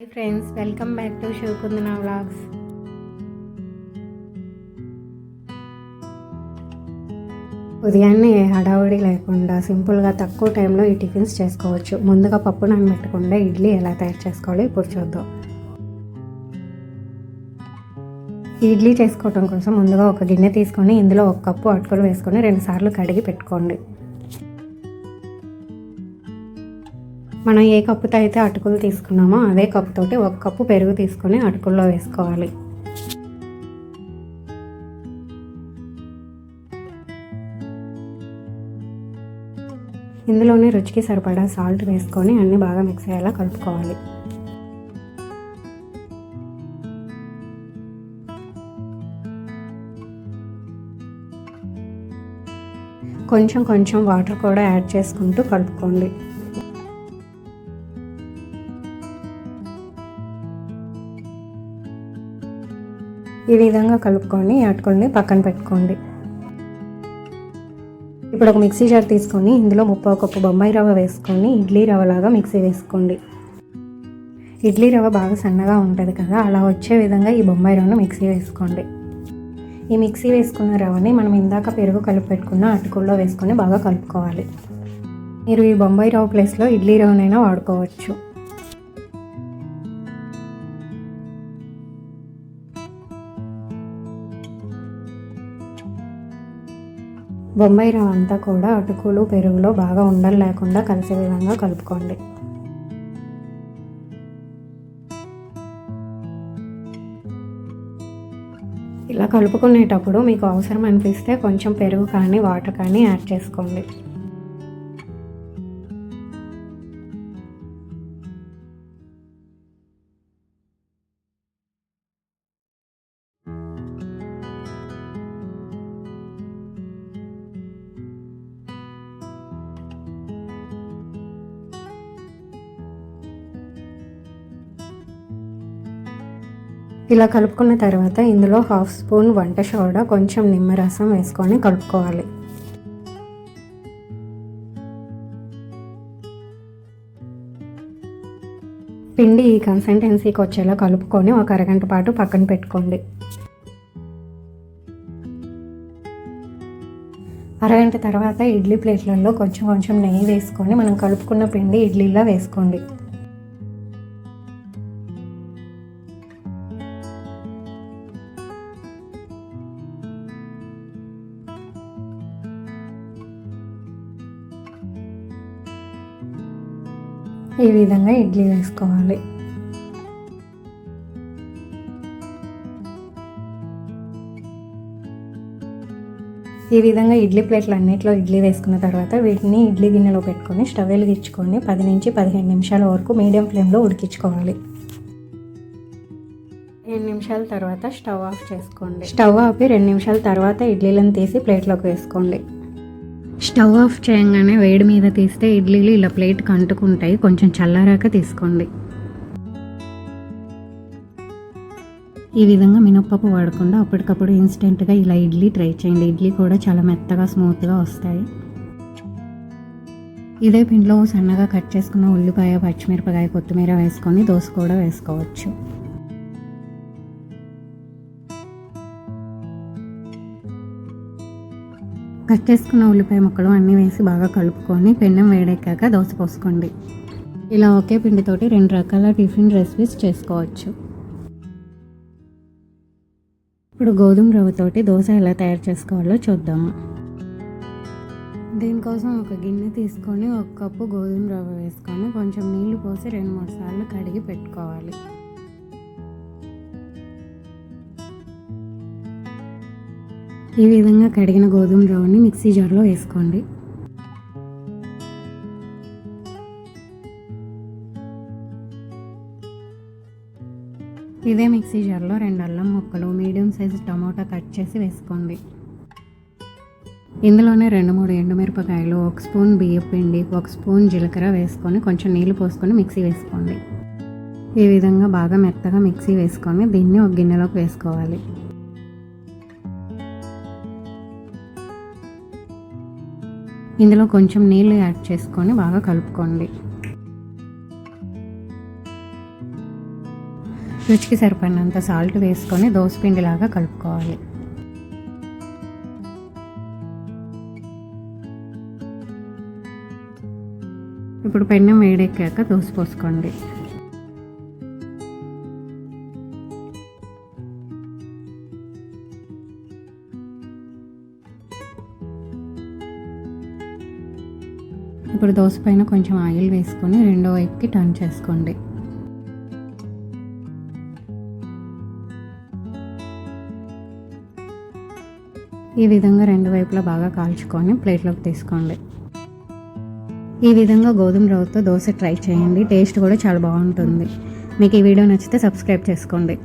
Hi friends welcome back to Sivakundana vlogs ఉదయాన్నే హడావుడి లేకుండా సింపుల్గా తక్కువ టైంలో ఈ టిఫిన్స్ చేసుకోవచ్చు. ముందుగా పప్పు నానబెట్టకుండా ఇడ్లీ ఎలా తయారు చేసుకోవాలో ఇప్పుడు చూద్దాం. ఇడ్లీ చేసుకోవటం కోసం ముందుగా ఒక గిన్నె తీసుకొని ఇందులో ఒక కప్పు అటుకులు వేసుకొని రెండుసార్లు కడిగి పెట్టుకోండి. మనం ఏ కప్పుతో అయితే అటుకులు తీసుకున్నామో అదే కప్పుతోటి ఒక కప్పు పెరుగు తీసుకొని అటుకుల్లో వేసుకోవాలి. ఇందులోనే రుచికి సరిపడా సాల్ట్ వేసుకొని అన్నీ బాగా మిక్స్ అయ్యేలా కలుపుకోవాలి. కొంచెం కొంచెం వాటర్ కూడా యాడ్ చేసుకుంటూ కలుపుకోండి. ఈ విధంగా కలుపుకొని అటుకుల్ని పక్కన పెట్టుకోండి. ఇప్పుడు ఒక మిక్సీ జార్ తీసుకొని ఇందులో ముప్పై కప్పు బొంబాయి రవ్వ వేసుకొని ఇడ్లీ రవ్వలాగా మిక్సీ వేసుకోండి. ఇడ్లీ రవ్వ బాగా సన్నగా ఉంటుంది కదా అలా వచ్చే విధంగా ఈ బొంబాయి రవ్వను మిక్సీ వేసుకోండి. ఈ మిక్సీ వేసుకున్న రవ్వని మనం ఇందాక పెరుగు కలిపి పెట్టుకున్న అటుకుల్లో వేసుకొని బాగా కలుపుకోవాలి. మీరు ఈ బొంబాయి రవ్వ ప్లేస్లో ఇడ్లీ రవ్వనైనా వాడుకోవచ్చు. బొంబాయి రవ్వ అంతా కూడా అటుకులు పెరుగులో బాగా ఉండలు లేకుండా కలిసే విధంగా కలుపుకోండి. ఇలా కలుపుకునేటప్పుడు మీకు అవసరం అనిపిస్తే కొంచెం పెరుగు కానీ వాటర్ కానీ యాడ్ చేసుకోండి. ఇలా కలుపుకున్న తర్వాత ఇందులో హాఫ్ స్పూన్ వంట సోడా కొంచెం నిమ్మరసం వేసుకొని కలుపుకోవాలి. పిండి ఈ కన్సిస్టెన్సీకి వచ్చేలా కలుపుకొని ఒక అరగంట పాటు పక్కన పెట్టుకోండి. అరగంట తర్వాత ఇడ్లీ ప్లేట్లలో కొంచెం కొంచెం నెయ్యి వేసుకొని మనం కలుపుకున్న పిండి ఇడ్లీలా వేసుకోండి. ఈ విధంగా ఇడ్లీ వేసుకోవాలి. ఈ విధంగా ఇడ్లీ ప్లేట్లు అన్నిట్లో ఇడ్లీ వేసుకున్న తర్వాత వీటిని ఇడ్లీ గిన్నెలో పెట్టుకొని స్టవ్ వెలిగించుకొని పది నుంచి పదిహేను నిమిషాల వరకు మీడియం ఫ్లేమ్లో ఉడికించుకోవాలి. రెండు నిమిషాల తర్వాత స్టవ్ ఆఫ్ చేసుకోండి. స్టవ్ ఆపి రెండు నిమిషాల తర్వాత ఇడ్లీలను తీసి ప్లేట్లోకి వేసుకోండి. స్టవ్ ఆఫ్ చేయగానే వేడి మీద తీస్తే ఇడ్లీలు ఇలా ప్లేట్కి అంటుకుంటాయి కొంచెం చల్లారాక తీసుకోండి. ఈ విధంగా మినప్పప్పు వాడకుండా అప్పటికప్పుడు ఇన్స్టెంట్గా ఇలా ఇడ్లీ ట్రై చేయండి. ఇడ్లీ కూడా చాలా మెత్తగా స్మూత్గా వస్తాయి. ఇదే పిండిలో సన్నగా కట్ చేసుకున్న ఉల్లిపాయ పచ్చిమిరపకాయ కొత్తిమీర వేసుకొని దోశ కూడా వేసుకోవచ్చు. కట్ చేసుకున్న ఉల్లిపాయ ముక్కలు అన్నీ వేసి బాగా కలుపుకొని పెన్నం వేడెక్కాక దోశ పోసుకోండి. ఇలా ఒకే పిండితోటి రెండు రకాల టిఫిన్ రెసిపీస్ చేసుకోవచ్చు. ఇప్పుడు గోధుమ రవ్వతోటి దోశ ఎలా తయారు చేసుకోవాలో చూద్దాము దీనికోసం ఒక గిన్నె తీసుకొని ఒక కప్పు గోధుమ రవ్వ వేసుకొని కొంచెం నీళ్ళు పోసి రెండు మూడు సార్లు కడిగి పెట్టుకోవాలి. ఈ విధంగా కడిగిన గోధుమ రవ్వని మిక్సీ జార్లో వేసుకోండి. ఇదే మిక్సీ జార్లో రెండు అల్లం ముక్కలు మీడియం సైజు టమోటా కట్ చేసి వేసుకోండి. ఇందులోనే రెండు మూడు ఎండుమిరపకాయలు ఒక స్పూన్ బియ్యం పిండి ఒక స్పూన్ జీలకర్ర వేసుకొని కొంచెం నీళ్ళు పోసుకొని మిక్సీ వేసుకోండి. ఈ విధంగా బాగా మెత్తగా మిక్సీ వేసుకొని దీన్ని ఒక గిన్నెలోకి వేసుకోవాలి. ఇందులో కొంచెం నీళ్ళు యాడ్ చేసుకొని బాగా కలుపుకోండి. రుచికి సరిపడినంత సాల్ట్ వేసుకొని దోసపిండిలాగా కలుపుకోవాలి. ఇప్పుడు పెన్నం వేడెక్కాక దోశ పోసుకోండి. ఇప్పుడు దోశ పైన కొంచెం ఆయిల్ వేసుకొని రెండో వైపుకి టర్న్ చేసుకోండి. ఈ విధంగా రెండు వైపులా బాగా కాల్చుకొని ప్లేట్లోకి తీసుకోండి. ఈ విధంగా గోధుమ రవ్వతో దోశ ట్రై చేయండి. టేస్ట్ కూడా చాలా బాగుంటుంది. మీకు ఈ వీడియో నచ్చితే సబ్స్క్రైబ్ చేసుకోండి.